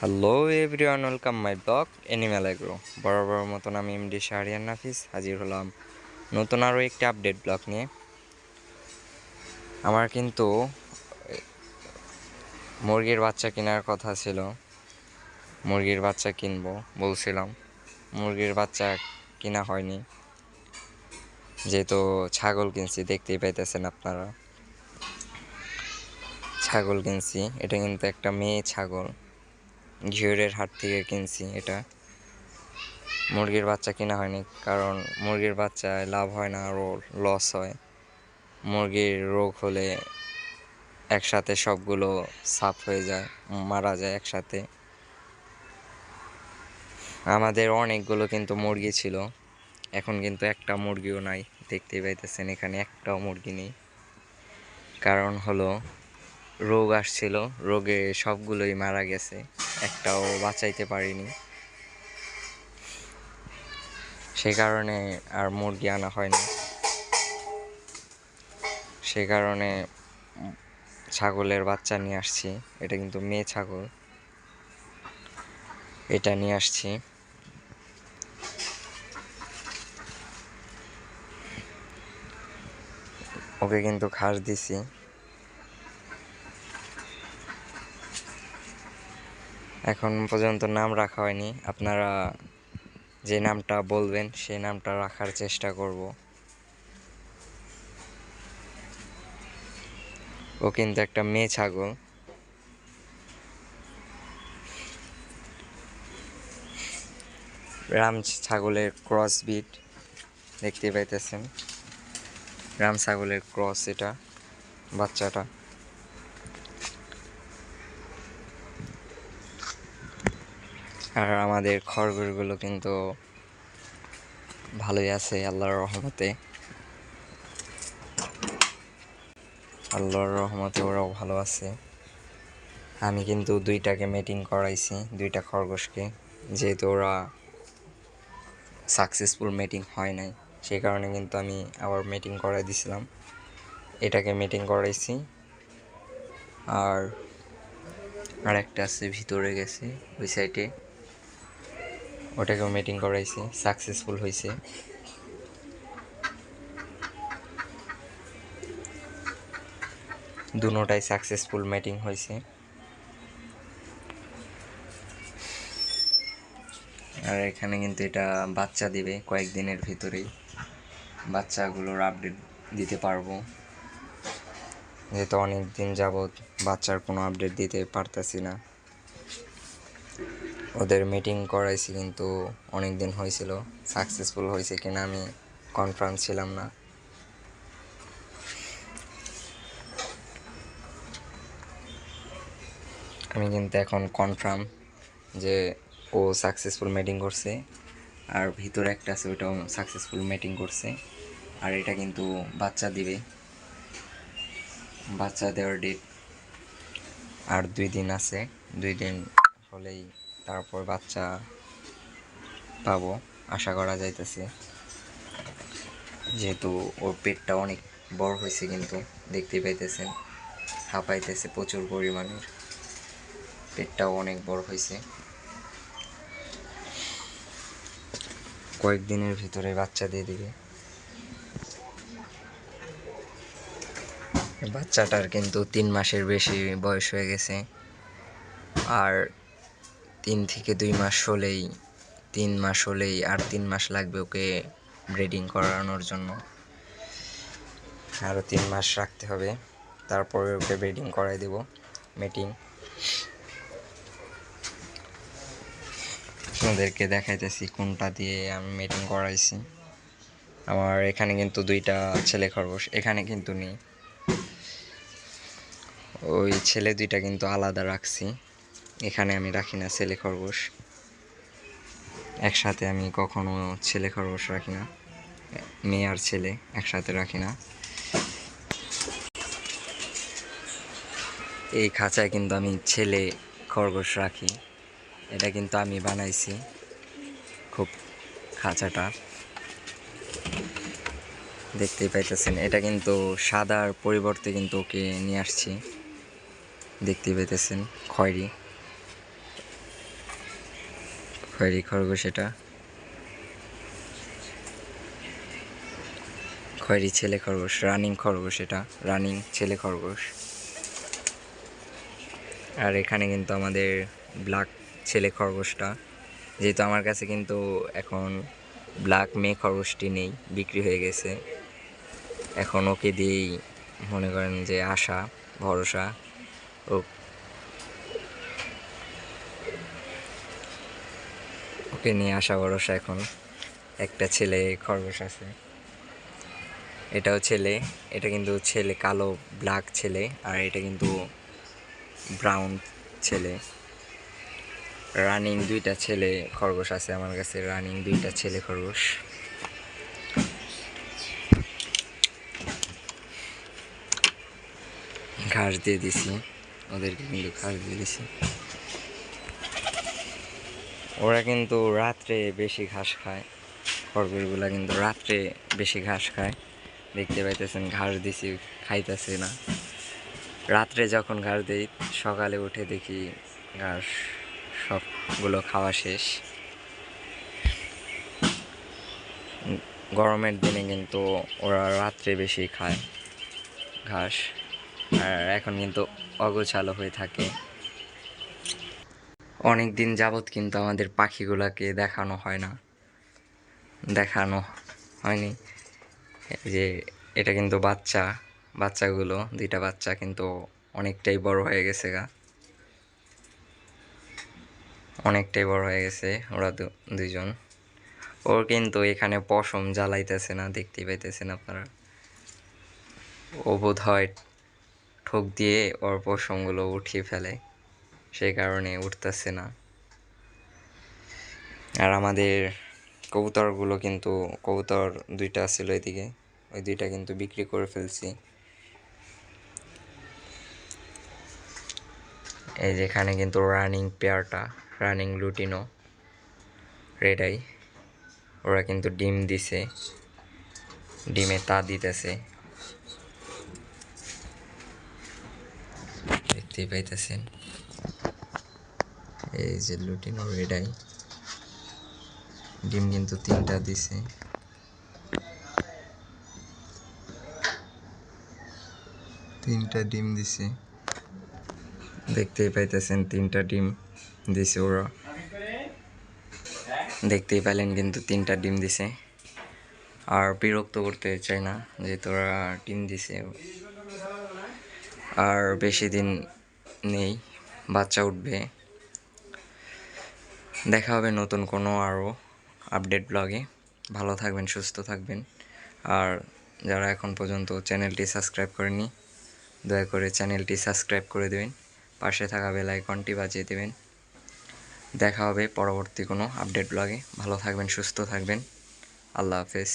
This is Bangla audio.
Hello everyone welcome my blog animal agro বরাবর মতন আমি এমডি শাহরিয়ান নাফিস হাজির হলাম নতুন আরও একটি আপডেট ব্লগ নিয়ে। আমার কিন্তু মুরগির বাচ্চা কেনার কথা ছিল। মুরগির বাচ্চা কিনবো, বলছিলাম। মুরগির বাচ্চা কিনা হয়নি। যেহেতু ছাগল কিনছি, দেখতেই পাইতেছেন আপনারা। ছাগল কিনছি, এটা কিন্তু একটা মেয়ে ছাগল। ঘিওরের হাট থেকে কিনছি এটা। মুরগির বাচ্চা কেনা হয়নি, কারণ মুরগির বাচ্চায় লাভ হয় না আরও লস হয়। মুরগির রোগ হলে একসাথে সবগুলো সাফ হয়ে যায়, মারা যায় একসাথে। আমাদের অনেকগুলো কিন্তু মুরগি ছিল, এখন কিন্তু একটা মুরগিও নাই দেখতে পাইতেছেন এখানে একটাও মুরগি নেই। কারণ হলো রোগ আসছিল, রোগে সবগুলোই মারা গেছে, একটাও বাঁচাইতে পারিনি। সে কারণে আর মুরগি আনা হয়নি। সে কারণে ছাগলের বাচ্চা নিয়ে আসছি, এটা কিন্তু মেয়ে ছাগল। এটা নিয়ে আসছি। ওকে কিন্তু ঘাস দিছি। এখন পর্যন্ত নাম রাখা হয়নি। আপনারা যে নামটা বলবেন, সেই নামটা রাখার চেষ্টা করব। ও কিন্তু একটা মেয়ে ছাগল। রাম ছাগলের ক্রস বিট দেখতে পাইতেছেন। রাম ছাগলের ক্রস এটা, বাচ্চাটা। আর আমাদের খরগোশগুলো কিন্তু ভালোই আছে, আল্লাহর রহমতে। আল্লাহর রহমতে ওরাও ভালো আছে। আমি কিন্তু দুইটাকে মিটিং করাইছি, দুইটা খরগোশকে। যেহেতু ওরা সাকসেসফুল মিটিং হয় নাই, সেই কারণে কিন্তু আমি আবার মিটিং করাই দিছিলাম। এটাকে মিটিং করাইছি। আর আরেকটা আছে ভিতরে গেছে, ওই সাইডে ওটাকেও মিটিং করাইছি সাকসেসফুল হয়েছে দুটাই সাকসেসফুল মিটিং হয়েছে আর এখানে কিন্তু এটা বাচ্চা দিবে কয়েকদিনের ভিতরেই। বাচ্চাগুলোর আপডেট দিতে পারব। যেহেতু অনেক দিন যাবৎ বাচ্চার কোনো আপডেট দিতে পারতেছি না। ওদের মিটিং করাইছি কিন্তু অনেক দিন হয়েছিল সাকসেসফুল হয়েছে কিনা আমি কনফার্ম ছিলাম না। আমি কিন্তু এখন কনফার্ম যে ও সাকসেসফুল মিটিং করছে, আর ভিতরে একটা আছে ওটাও সাকসেসফুল মিটিং করছে, আর এটা কিন্তু বাচ্চা দিবে। বাচ্চা দেওয়ার ডেট আর দুই দিন আছে, দুই দিন হলেই তারপর বাচ্চা পাবো, আশা করা যাইতেছে। যেহেতু ওর পেটটা অনেক বড় হয়েছে কিন্তু, দেখতে পাইতেছেন, হাঁপাইতেছে প্রচুর পরিমাণের পেটটাও অনেক বড় হয়েছে। কয়েকদিনের ভিতরে বাচ্চা দিয়ে দিবে। বাচ্চাটার কিন্তু তিন মাসের বেশি বয়স হয়ে গেছে। আর তিন থেকে দুই মাস হলেই, তিন মাস হলেই আর তিন মাস লাগবে ওকে ব্রিডিং করানোর জন্য। আরও তিন মাস রাখতে হবে, তারপরে ওকে ব্রিডিং করাই দেব, মিটিং। আপনাদেরকে দেখাইতেছি কোনটা দিয়ে আমি মিটিং করাইছি। আমার এখানে কিন্তু দুইটা ছেলে খরগোশ, এখানে কিন্তু নেই। ওই ছেলে দুইটা কিন্তু আলাদা রাখছি। এখানে আমি রাখি না, ছেলে খরগোশ। একসাথে আমি কখনো ছেলে খরগোশ রাখি না। মেয়ে আর ছেলে একসাথে রাখি না। এই খাঁচায় কিন্তু আমি ছেলে খরগোশ রাখি। এটা কিন্তু আমি বানাইছি খুব খাঁচাটা। দেখতেই পাইতেছেন, এটা কিন্তু সাদার পরিবর্তে কিন্তু ওকে নিয়ে আসছি। দেখতেই পাইতেছেন, খয়েরি। খয়েরি খরগোশ এটা খয়েরি ছেলে খরগোশ, রানিং খরগোশ এটা, রানিং ছেলে খরগোশ। আর এখানে কিন্তু আমাদের ব্ল্যাক ছেলে খরগোশটা, যেহেতু আমার কাছে কিন্তু এখন ব্ল্যাক মেয়ে খরগোশটি নেই, বিক্রি হয়ে গেছে। এখন ওকে দিয়েই মনে করেন যে আশা, ভরসা, ও ওকে নিয়ে আসা ভরসা এখন। একটা ছেলে খরগোশ আছে। এটাও ছেলে, এটা কিন্তু ছেলে, কালো ব্ল্যাক ছেলে, আর এটা কিন্তু ব্রাউন ছেলে। রানিং দুইটা ছেলে খরগোশ আছে আমার কাছে রানিং দুইটা ছেলে খরগোশ। ঘাস দিয়ে দিছি। ওদেরকে কিন্তু ঘাস দিয়ে দিছি। ওরা কিন্তু রাত্রে বেশি ঘাস খায়। খরগোশগুলা কিন্তু রাত্রে বেশি ঘাস খায়। দেখতে পাইতেছেন ঘাস দিছি, খাইতেছে না। রাত্রে যখন ঘাস দিই, সকালে উঠে দেখি ঘাস সবগুলো খাওয়া শেষ। গরমের দিনে কিন্তু ওরা রাত্রে বেশি খায় ঘাস। আর এখন কিন্তু অগোছালো হয়ে থাকে। অনেক দিন যাবৎ কিন্তু আমাদের পাখিগুলোকে দেখানো হয় না। দেখানো হয়নি। যে এটা কিন্তু বাচ্চা, বাচ্চাগুলো, দুইটা বাচ্চা কিন্তু অনেকটাই বড় হয়ে গেছে গা। অনেকটাই বড় হয়ে গেছে ওরা দুইজন। ওর কিন্তু এখানে পশম জ্বালাইতেছে না দেখতেই পাইতেছেন আপনারা। ও বোধ হয় ঠোক দিয়ে ওর পশমগুলো উঠিয়ে ফেলে। সেই কারণে উঠতেছে না। আর আমাদের কবুতরগুলো কিন্তু, কবুতর দুইটা ছিল এদিকে, ওই দুইটা কিন্তু বিক্রি করে ফেলছি। এই যেখানে কিন্তু রানিং পেয়ারটা রানিং লুটিনো রেডাই ওরা কিন্তু ডিম দিছে, ডিমে তা দিতেছে। দেখতেই পাইতেছেন। এই যে লুটিনো রেড আই ডিম কিন্তু তিনটা দিছে। তিনটা ডিম দিছে। দেখতেই পাইতেছেন, তিনটা ডিম দিছে ওরা। দেখতেই পেলেন কিন্তু তিনটা ডিম দিছে। আর বিরক্ত করতে চাই না, যেহেতু ওরা ডিম দিছে। আর বেশি দিন নেই, বাচ্চা উঠবে। দেখা হবে নতুন কোনো আরও আপডেট ব্লগে ভালো থাকবেন, সুস্থ থাকবেন। আর যারা এখন পর্যন্ত চ্যানেলটি সাবস্ক্রাইব করেনি দয়া করে চ্যানেলটি সাবস্ক্রাইব করে দেবেন। পাশে থাকা বেল আইকনটি বাজিয়ে দেবেন। দেখা হবে পরবর্তী কোনো আপডেট ব্লগে ভালো থাকবেন, সুস্থ থাকবেন। আল্লাহ হাফেজ।